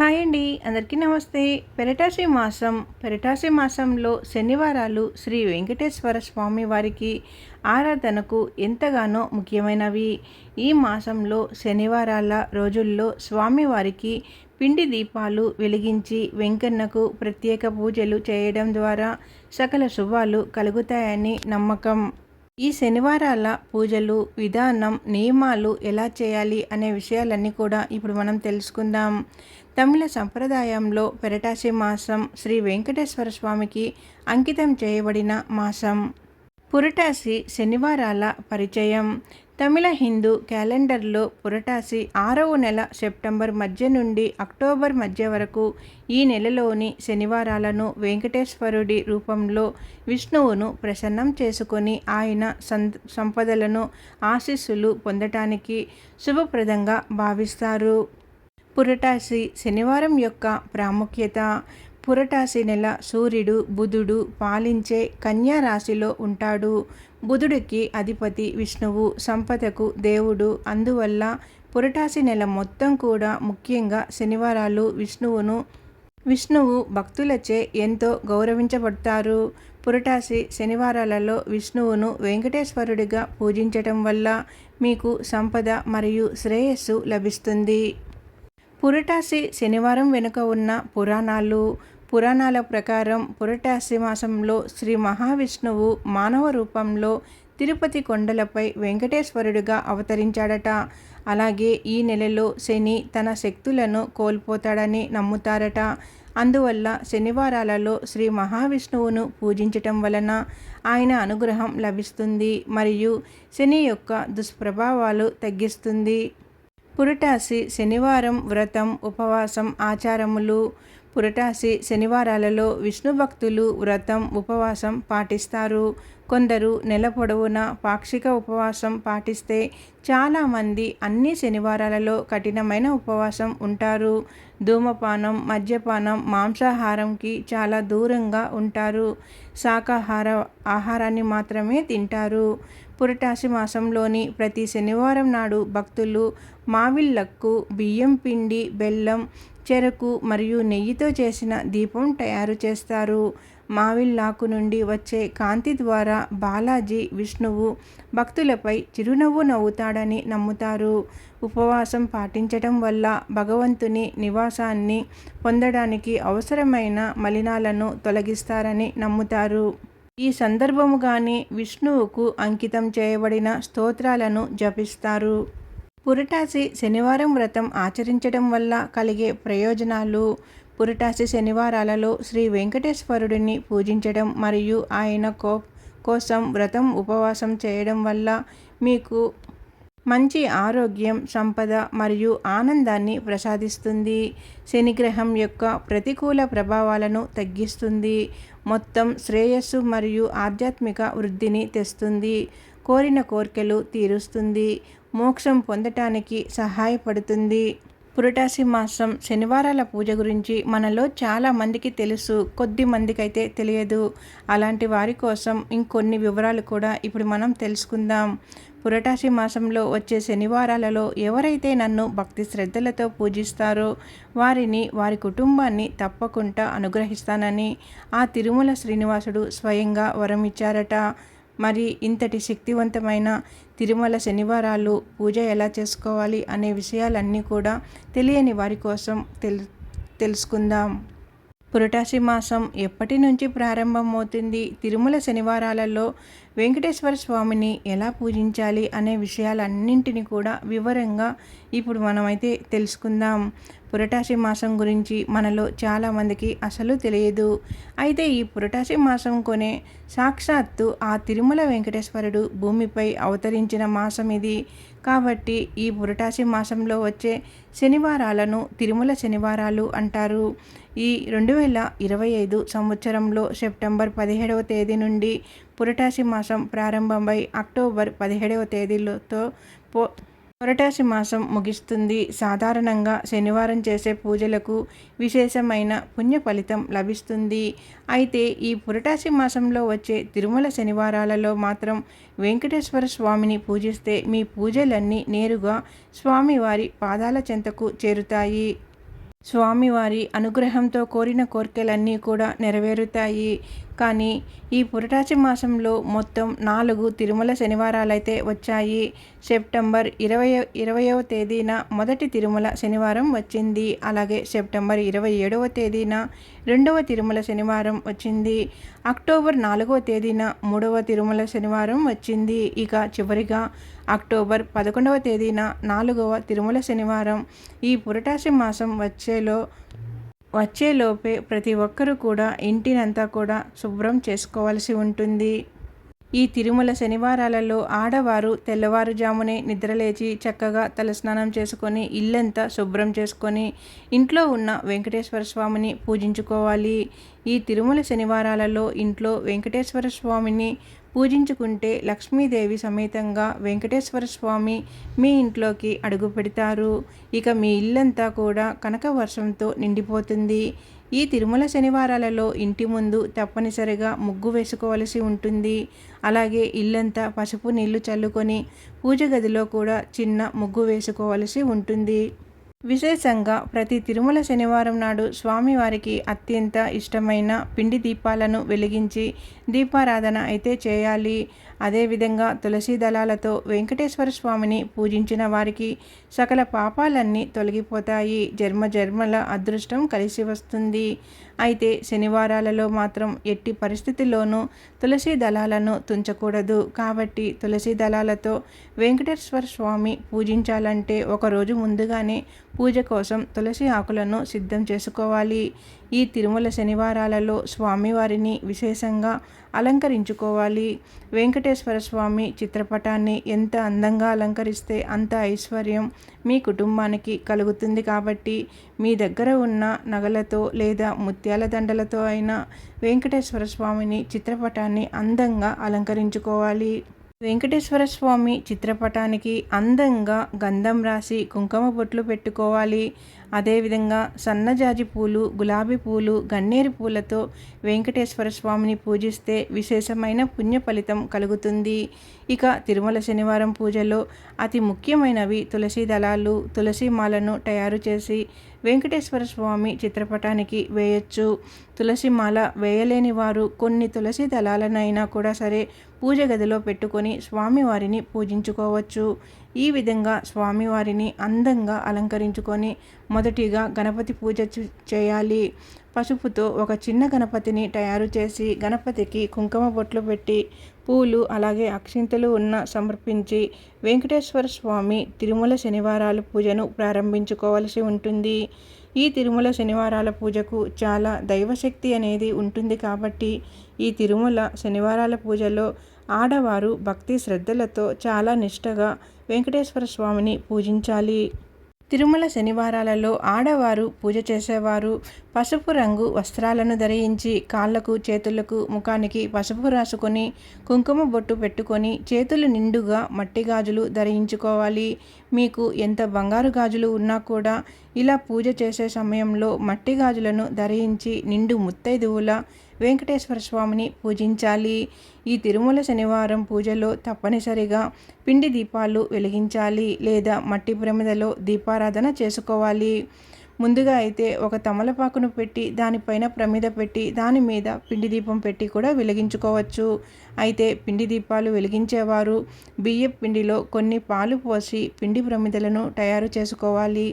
Hi అండి. అందరికీ నమస్తే. పెరటాసి మాసం పెరటాసి మాసంలో శనివారాలు శ్రీ వెంకటేశ్వర స్వామి వారికి ఆరాధనకు ఎంతగానో ముఖ్యమైనవి. ఈ మాసంలో శనివారాల రోజుల్లో స్వామివారికి పిండి దీపాలు వెలిగించి వెంకన్నకు ప్రత్యేక పూజలు చేయడం ద్వారా సకల శుభాలు కలుగుతాయని నమ్మకం. ఈ శనివారాల పూజలు విధానం నియమాలు ఎలా చేయాలి అనే విషయాలన్నీ కూడా ఇప్పుడు మనం తెలుసుకుందాం. తమిళ సంప్రదాయంలో పెరటాసి మాసం శ్రీ వెంకటేశ్వర స్వామికి అంకితం చేయబడిన మాసం. పురటాసి శనివారాల పరిచయం. తమిళ హిందూ క్యాలెండర్లో పురటాసి ఆరవ నెల సెప్టెంబర్ మధ్య నుండి అక్టోబర్ మధ్య వరకు ఈ నెలలోని శనివారాలను వెంకటేశ్వరుడి రూపంలో విష్ణువును ప్రసన్నం చేసుకొని ఆయన సంపదలను ఆశీస్సులు పొందటానికి శుభప్రదంగా భావిస్తారు. పురటాసి శనివారం యొక్క ప్రాముఖ్యత పురటాసి నెల సూర్యుడు బుధుడు పాలించే కన్యా రాశిలో ఉంటాడు. బుధుడికి అధిపతి విష్ణువు సంపదకు దేవుడు. అందువల్ల పురటాసి నెల మొత్తం కూడా ముఖ్యంగా శనివారాలు విష్ణువును విష్ణువు భక్తులచే ఎంతో గౌరవించబడతారు. పురటాసి శనివారాలలో విష్ణువును వెంకటేశ్వరుడిగా పూజించటం వల్ల మీకు సంపద మరియు శ్రేయస్సు లభిస్తుంది. పురటాసి శనివారం వెనుక ఉన్న పురాణాలు పురాణాల ప్రకారం పురటాసి మాసంలో శ్రీ మహావిష్ణువు మానవ రూపంలో తిరుపతి కొండలపై వెంకటేశ్వరుడిగా అవతరించాడట. అలాగే ఈ నెలలో శని తన శక్తులను కోల్పోతాడని నమ్ముతారట. అందువల్ల శనివారాలలో శ్రీ మహావిష్ణువును పూజించటం వలన ఆయన అనుగ్రహం లభిస్తుంది మరియు శని యొక్క దుష్ప్రభావాలు తగ్గిస్తుంది. పురటాసి శనివారం వ్రతం ఉపవాసం ఆచారములు పురటాసి శనివారాలలో విష్ణు భక్తులు వ్రతం ఉపవాసం పాటిస్తారు. కొందరు నెల పొడవునా పాక్షిక ఉపవాసం పాటిస్తే చాలామంది అన్ని శనివారాలలో కఠినమైన ఉపవాసం ఉంటారు. ధూమపానం మద్యపానం మాంసాహారంకి చాలా దూరంగా ఉంటారు. శాకాహార ఆహారాన్ని మాత్రమే తింటారు. పురటాసి మాసంలోని ప్రతి శనివారం నాడు భక్తులు మావిళ్ళకు బియ్యం పిండి బెల్లం చెరకు మరియు నెయ్యితో చేసిన దీపం తయారు చేస్తారు. మావిల్లాకు నుండి వచ్చే కాంతి ద్వారా బాలాజీ విష్ణువు భక్తులపై చిరునవ్వు నవ్వుతాడని నమ్ముతారు. ఉపవాసం పాటించటం వల్ల భగవంతుని నివాసాన్ని పొందడానికి అవసరమైన మలినాలను తొలగిస్తారని నమ్ముతారు. ఈ సందర్భముగానే విష్ణువుకు అంకితం చేయబడిన స్తోత్రాలను జపిస్తారు. పురటాసి శనివారం వ్రతం ఆచరించడం వల్ల కలిగే ప్రయోజనాలు. పురటాసి శనివారాలలో శ్రీ వెంకటేశ్వరుడిని పూజించడం మరియు ఆయన కో కోసం వ్రతం ఉపవాసం చేయడం వల్ల మీకు మంచి ఆరోగ్యం సంపద మరియు ఆనందాన్ని ప్రసాదిస్తుంది. శనిగ్రహం యొక్క ప్రతికూల ప్రభావాలను తగ్గిస్తుంది. మొత్తం శ్రేయస్సు మరియు ఆధ్యాత్మిక వృద్ధిని తెస్తుంది. కోరిన కోరికలు తీరుస్తుంది. మోక్షం పొందటానికి సహాయపడుతుంది. పురటాసి మాసం శనివారాల పూజ గురించి మనలో చాలా మందికి తెలుసు. కొద్ది మందికైతే తెలియదు. అలాంటి వారి కోసం ఇంకొన్ని వివరాలు కూడా ఇప్పుడు మనం తెలుసుకుందాం. పురటాసి మాసంలో వచ్చే శనివారాలలో ఎవరైతే నన్ను భక్తి శ్రద్ధలతో పూజిస్తారో వారిని వారి కుటుంబాన్ని తప్పకుండా అనుగ్రహిస్తానని ఆ తిరుమల శ్రీనివాసుడు స్వయంగా వరం ఇచ్చారట మరి ఇంతటి శక్తివంతమైన తిరుమల శనివారాలు పూజ ఎలా చేసుకోవాలి అనే విషయాలన్నీ కూడా తెలియని వారి కోసం తెలు తెలుసుకుందాం. పురటాసి మాసం ఎప్పటి నుంచి ప్రారంభమవుతుంది? తిరుమల శనివారాలలో వెంకటేశ్వర స్వామిని ఎలా పూజించాలి అనే విషయాలన్నింటినీ కూడా వివరంగా ఇప్పుడు మనమైతే తెలుసుకుందాం. పురటాసి మాసం గురించి మనలో చాలామందికి అసలు తెలియదు. అయితే ఈ పురటాసి మాసం కొనే సాక్షాత్తు ఆ తిరుమల వెంకటేశ్వరుడు భూమిపై అవతరించిన మాసం ఇది. కాబట్టి ఈ పురటాసి మాసంలో వచ్చే శనివారాలను తిరుమల శనివారాలు అంటారు. ఈ రెండు వేల ఇరవై ఐదు సంవత్సరంలో సెప్టెంబర్ పదిహేడవ తేదీ నుండి పురటాసి మాసం ప్రారంభమై అక్టోబర్ పదిహేడవ తేదీలతో పో పురటాసి మాసం ముగిస్తుంది. సాధారణంగా శనివారం చేసే పూజలకు విశేషమైన పుణ్య ఫలితం లభిస్తుంది. అయితే ఈ పురటాసి మాసంలో వచ్చే తిరుమల శనివారాలలో మాత్రం వెంకటేశ్వర స్వామిని పూజిస్తే మీ పూజలన్నీ నేరుగా స్వామివారి పాదాల చెంతకు చేరుతాయి. స్వామివారి అనుగ్రహంతో కోరిన కోరికలన్నీ కూడా నెరవేరుతాయి. కానీ ఈ పురటాచి మాసంలో మొత్తం నాలుగు తిరుమల శనివారాలైతే వచ్చాయి. సెప్టెంబర్ ఇరవై ఇరవయవ తేదీన మొదటి తిరుమల శనివారం వచ్చింది. అలాగే సెప్టెంబర్ ఇరవై ఏడవ తేదీన రెండవ తిరుమల శనివారం వచ్చింది. అక్టోబర్ నాలుగవ తేదీన మూడవ తిరుమల శనివారం వచ్చింది. ఇక చివరిగా అక్టోబర్ పదకొండవ తేదీన నాలుగవ తిరుమల శనివారం. ఈ పురటాసి మాసం వచ్చేలో వచ్చేలోపే ప్రతి ఒక్కరూ కూడా ఇంటినంతా కూడా శుభ్రం చేసుకోవాల్సి ఉంటుంది. ఈ తిరుమల శనివారాలలో ఆడవారు తెల్లవారుజామునే నిద్రలేచి చక్కగా తలస్నానం చేసుకొని ఇల్లంతా శుభ్రం చేసుకొని ఇంట్లో ఉన్న వెంకటేశ్వర స్వామిని పూజించుకోవాలి. ఈ తిరుమల శనివారాలలో ఇంట్లో వెంకటేశ్వర స్వామిని పూజించుకుంటే లక్ష్మీదేవి సమేతంగా వెంకటేశ్వర స్వామి మీ ఇంట్లోకి అడుగు పెడతారు. ఇక మీ ఇల్లంతా కూడా కనక వర్షంతో నిండిపోతుంది. ఈ తిరుమల శనివారాలలో ఇంటి ముందు తప్పనిసరిగా ముగ్గు వేసుకోవలసి ఉంటుంది. అలాగే ఇల్లంతా పసుపు నీళ్ళు చల్లుకొని పూజ గదిలో కూడా చిన్న ముగ్గు వేసుకోవలసి ఉంటుంది. విశేషంగా ప్రతి తిరుమల శనివారం నాడు స్వామివారికి అత్యంత ఇష్టమైన పిండి దీపాలను వెలిగించి దీపారాధన అయితే చేయాలి. అదేవిధంగా తులసి దళాలతో వెంకటేశ్వర స్వామిని పూజించిన వారికి సకల పాపాలన్నీ తొలగిపోతాయి. జన్మ జన్మల అదృష్టం కలిసి వస్తుంది. అయితే శనివారాలలో మాత్రం ఎట్టి పరిస్థితిలోనూ తులసి దళాలను తుంచకూడదు. కాబట్టి తులసి దళాలతో వెంకటేశ్వర స్వామి పూజించాలంటే ఒకరోజు ముందుగానే పూజ కోసం తులసి ఆకులను సిద్ధం చేసుకోవాలి. ఈ తిరుమల శనివారాలలో స్వామివారిని విశేషంగా అలంకరించుకోవాలి. వెంకటేశ్వర స్వామి చిత్రపటాన్ని ఎంత అందంగా అలంకరిస్తే అంత ఐశ్వర్యం మీ కుటుంబానికి కలుగుతుంది కాబట్టి మీ దగ్గర ఉన్న నగలతో లేదా ముత్యాల దండలతో అయినా వెంకటేశ్వర స్వామిని చిత్రపటాన్ని అందంగా అలంకరించుకోవాలి. వెంకటేశ్వర స్వామి చిత్రపటానికి అందంగా గంధం రాసి కుంకుమ బొట్లు పెట్టుకోవాలి. అదేవిధంగా సన్నజాజి పూలు గులాబీ పూలు గన్నేరు పూలతో వెంకటేశ్వర స్వామిని పూజిస్తే విశేషమైన పుణ్య ఫలితం కలుగుతుంది. ఇక తిరుమల శనివారం పూజలో అతి ముఖ్యమైనవి తులసి దళాలు తులసి మాలను తయారు చేసి వెంకటేశ్వర స్వామి చిత్రపటానికి వేయొచ్చు. తులసి మాల వేయలేని వారు కొన్ని తులసి దళాలనైనా కూడా సరే పూజ గదిలో పెట్టుకొని స్వామివారిని పూజించుకోవచ్చు. ఈ విధంగా స్వామివారిని అందంగా అలంకరించుకొని మొదటిగా గణపతి పూజ చేయాలి. పసుపుతో ఒక చిన్న గణపతిని తయారు చేసి గణపతికి కుంకుమ బొట్లు పెట్టి పూలు అలాగే అక్షింతలు ఉన్న సమర్పించి వెంకటేశ్వర స్వామి తిరుమల శనివారాల పూజను ప్రారంభించుకోవాల్సి ఉంటుంది. ఈ తిరుమల శనివారాల పూజకు చాలా దైవశక్తి అనేది ఉంటుంది కాబట్టి ఈ తిరుమల శనివారాల పూజలో ఆడవారు భక్తి శ్రద్ధలతో చాలా నిష్టగా వెంకటేశ్వర స్వామిని పూజించాలి. తిరుమల శనివారాలలో ఆడవారు పూజ చేసేవారు. పసుపు రంగు వస్త్రాలను ధరించి కాళ్ళకు చేతులకు ముఖానికి పసుపు రాసుకొని కుంకుమ బొట్టు పెట్టుకొని చేతులు నిండుగా మట్టి గాజులు ధరించుకోవాలి. మీకు ఎంత బంగారు గాజులు ఉన్నా కూడా ఇలా పూజ చేసే సమయంలో మట్టి గాజులను ధరించి నిండు ముత్తైదువుల వెంకటేశ్వర స్వామిని పూజించాలి. ఈ తిరుమల శనివారం పూజలో తప్పనిసరిగా పిండి దీపాలు వెలిగించాలి లేదా మట్టి ప్రమిదలో దీపారాధన చేసుకోవాలి. ముందుగా అయితే ఒక తమలపాకును పెట్టి దానిపైన ప్రమిద పెట్టి దాని మీద పిండి దీపం పెట్టి కూడా వెలిగించుకోవచ్చు. అయితే పిండి దీపాలు వెలిగించేవారు బియ్యం పిండిలో కొన్ని పాలు పోసి పిండి ప్రమిదలను తయారు చేసుకోవాలి.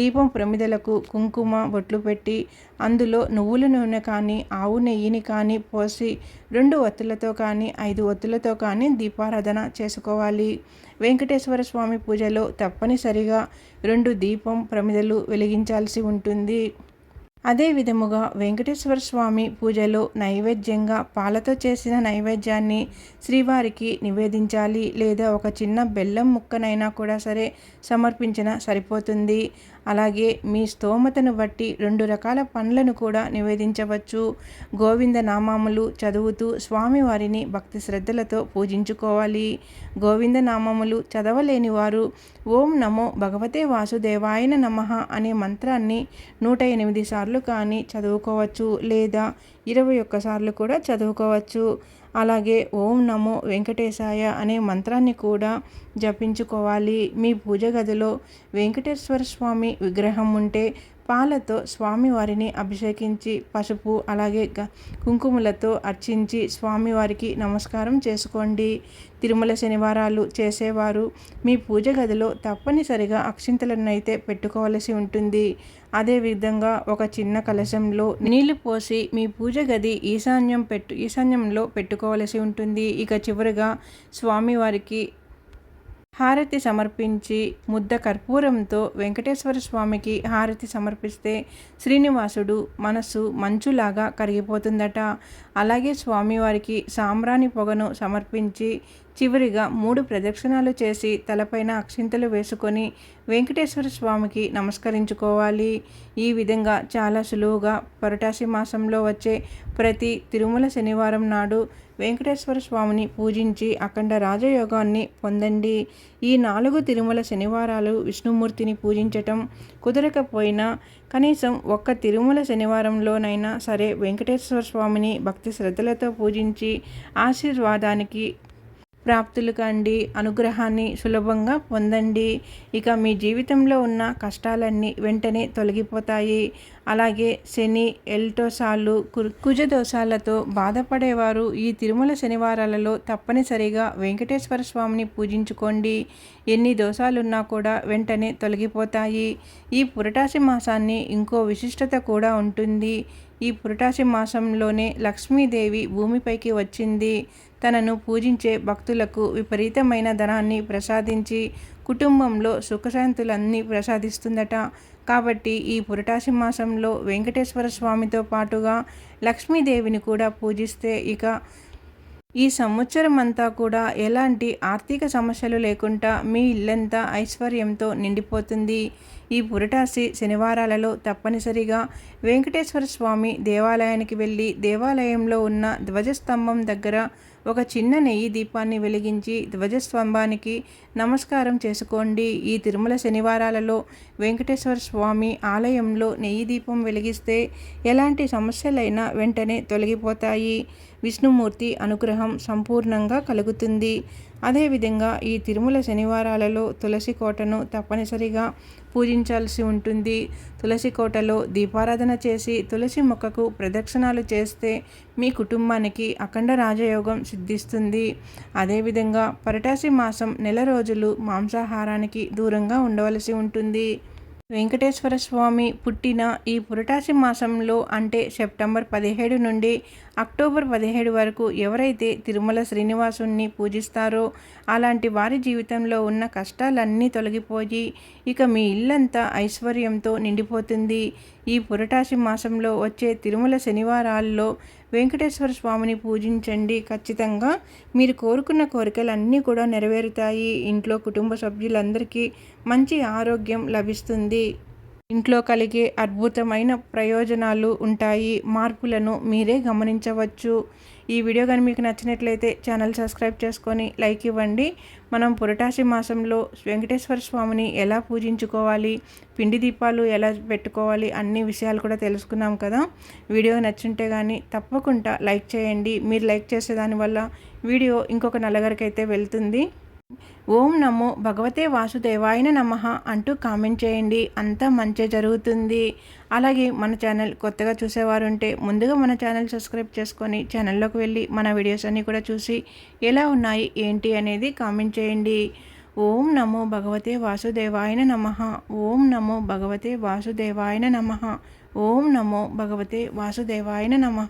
దీపం ప్రమిదలకు కుంకుమ బొట్లు పెట్టి అందులో నువ్వుల నూనె కానీ ఆవు నెయ్యిని కానీ పోసి రెండు ఒత్తులతో కానీ ఐదు ఒత్తులతో కానీ దీపారాధన చేసుకోవాలి. వెంకటేశ్వర స్వామి పూజలో తప్పనిసరిగా రెండు దీపం ప్రమిదలు వెలిగించాల్సి ఉంటుంది. అదే విధముగా వెంకటేశ్వర స్వామి పూజలో నైవేద్యంగా పాలతో చేసిన నైవేద్యాన్ని శ్రీవారికి నివేదించాలి. లేదా ఒక చిన్న బెల్లం ముక్కనైనా కూడా సరే సమర్పించిన సరిపోతుంది. అలాగే మీ స్తోమతను బట్టి రెండు రకాల పండ్లను కూడా నివేదించవచ్చు. గోవింద నామాములు చదువుతూ స్వామివారిని భక్తి శ్రద్ధలతో పూజించుకోవాలి. గోవింద నామములు చదవలేని వారు ఓం నమో భగవతే వాసుదేవాయన నమ అనే మంత్రాన్ని నూట ఎనిమిది సార్లు కానీ చదువుకోవచ్చు లేదా ఇరవై ఒక్కసార్లు కూడా చదువుకోవచ్చు. అలాగే ఓం నమో వెంకటేశాయ అనే మంత్రాన్ని కూడా జపించుకోవాలి. మీ పూజ గదిలో వెంకటేశ్వర స్వామి విగ్రహం ఉంటే పాలతో స్వామివారిని అభిషేకించి పసుపు అలాగే కుంకుమలతో అర్చించి స్వామివారికి నమస్కారం చేసుకోండి. తిరుమల శనివారాలు చేసేవారు మీ పూజ గదిలో తప్పనిసరిగా అక్షింతలను అయితే పెట్టుకోవలసి ఉంటుంది. అదేవిధంగా ఒక చిన్న కలశంలో నీళ్ళు పోసి మీ పూజ గది ఈశాన్యం పెట్టు ఈశాన్యంలో పెట్టుకోవలసి ఉంటుంది. ఇక చివరిగా స్వామివారికి హారతి సమర్పించి ముద్ద కర్పూరంతో వెంకటేశ్వర స్వామికి హారతి సమర్పిస్తే శ్రీనివాసుడు మనసు మంచులాగా కరిగిపోతుందట. అలాగే స్వామివారికి సాంబ్రాణి పొగను సమర్పించి చివరిగా మూడు ప్రదక్షిణాలు చేసి తలపైన అక్షింతలు వేసుకొని వెంకటేశ్వర స్వామికి నమస్కరించుకోవాలి. ఈ విధంగా చాలా సులువుగా పరటాసి మాసంలో వచ్చే ప్రతి తిరుమల శనివారం నాడు వెంకటేశ్వర స్వామిని పూజించి అఖండ రాజయోగాన్ని పొందండి. ఈ నాలుగు తిరుమల శనివారాలు విష్ణుమూర్తిని పూజించటం కుదరకపోయినా కనీసం ఒక్క తిరుమల శనివారంలోనైనా సరే వెంకటేశ్వర స్వామిని భక్తి శ్రద్ధలతో పూజించి ఆశీర్వాదానికి ప్రాప్తులు కండి. అనుగ్రహాన్ని సులభంగా పొందండి. ఇక మీ జీవితంలో ఉన్న కష్టాలన్నీ వెంటనే తొలగిపోతాయి. అలాగే శని ఎల్టోసాలు కుజ దోషాలతో బాధపడేవారు ఈ తిరుమల శనివారాలలో తప్పనిసరిగా వెంకటేశ్వర స్వామిని పూజించుకోండి. ఎన్ని దోషాలున్నా కూడా వెంటనే తొలగిపోతాయి. ఈ పురటాసి మాసాన్ని ఇంకో విశిష్టత కూడా ఉంటుంది. ఈ పురటాసి మాసంలోనే లక్ష్మీదేవి భూమిపైకి వచ్చింది. తనను పూజించే భక్తులకు విపరీతమైన ధనాన్ని ప్రసాదించి కుటుంబంలో సుఖశాంతులన్నీ ప్రసాదిస్తుందట. కాబట్టి ఈ పురటాసి మాసంలో వెంకటేశ్వర స్వామితో పాటుగా లక్ష్మీదేవిని కూడా పూజిస్తే ఇక ఈ సంవత్సరం అంతా కూడా ఎలాంటి ఆర్థిక సమస్యలు లేకుండా మీ ఇల్లంతా ఐశ్వర్యంతో నిండిపోతుంది. ఈ పురటాసి శనివారాలలో తప్పనిసరిగా వెంకటేశ్వర స్వామి దేవాలయానికి వెళ్ళి దేవాలయంలో ఉన్న ధ్వజస్తంభం దగ్గర ఒక చిన్న నెయ్యి దీపాన్ని వెలిగించి ధ్వజస్తంభానికి నమస్కారం చేసుకోండి. ఈ తిరుమల శనివారాలలో వెంకటేశ్వర స్వామి ఆలయంలో నెయ్యి దీపం వెలిగిస్తే ఎలాంటి సమస్యలైనా వెంటనే తొలగిపోతాయి. విష్ణుమూర్తి అనుగ్రహం సంపూర్ణంగా కలుగుతుంది. అదేవిధంగా ఈ తిరుమల శనివారాలలో తులసి కోటను తప్పనిసరిగా పూజించాల్సి ఉంటుంది. తులసి కోటలో దీపారాధన చేసి తులసి మొక్కకు ప్రదక్షిణాలు చేస్తే మీ కుటుంబానికి అఖండ రాజయోగం సిద్ధిస్తుంది. అదేవిధంగా పరటాసి మాసం నెల రోజులు మాంసాహారానికి దూరంగా ఉండవలసి ఉంటుంది. వెంకటేశ్వర స్వామి పుట్టిన ఈ పురటాసి మాసంలో అంటే సెప్టెంబర్ పదిహేడు నుండి అక్టోబర్ పదిహేడు వరకు ఎవరైతే తిరుమల శ్రీనివాసుని పూజిస్తారో అలాంటి వారి జీవితంలో ఉన్న కష్టాలన్నీ తొలగిపోయి ఇక మీ ఇల్లంతా ఐశ్వర్యంతో నిండిపోతుంది. ఈ పురటాసి మాసంలో వచ్చే తిరుమల శనివారాల్లో వెంకటేశ్వర స్వామిని పూజించండి. ఖచ్చితంగా మీరు కోరుకున్న కోరికలన్నీ కూడా నెరవేరుతాయి. ఇంట్లో కుటుంబ సభ్యులందరికీ మంచి ఆరోగ్యం లభిస్తుంది. ఇంట్లో కలిగే అద్భుతమైన ప్రయోజనాలు ఉంటాయి. మార్పులను మీరే గమనించవచ్చు. ఈ వీడియో కానీ మీకు నచ్చినట్లయితే ఛానల్ సబ్స్క్రైబ్ చేసుకొని లైక్ ఇవ్వండి. మనం పురటాసి మాసంలో వెంకటేశ్వర స్వామిని ఎలా పూజించుకోవాలి? పిండి దీపాలు ఎలా పెట్టుకోవాలి? అన్ని విషయాలు కూడా తెలుసుకున్నాం కదా. వీడియో నచ్చుంటే కానీ తప్పకుండా లైక్ చేయండి. మీరు లైక్ చేసేదానివల్ల వీడియో ఇంకొక నలుగురికి అయితే వెళ్తుంది. ఓం నమో భగవతే వాసుదేవాయన నమ అంటూ కామెంట్ చేయండి. అంతా మంచి జరుగుతుంది. అలాగే మన ఛానల్ కొత్తగా చూసేవారు ఉంటే ముందుగా మన ఛానల్ సబ్స్క్రైబ్ చేసుకొని ఛానల్లోకి వెళ్ళి మన వీడియోస్ అన్నీ కూడా చూసి ఎలా ఉన్నాయి ఏంటి అనేది కామెంట్ చేయండి. ఓం నమో భగవతే వాసుదేవాయన నమ. ఓం నమో భగవతే వాసుదేవాయన నమ. ఓం నమో భగవతే వాసుదేవాయన నమ.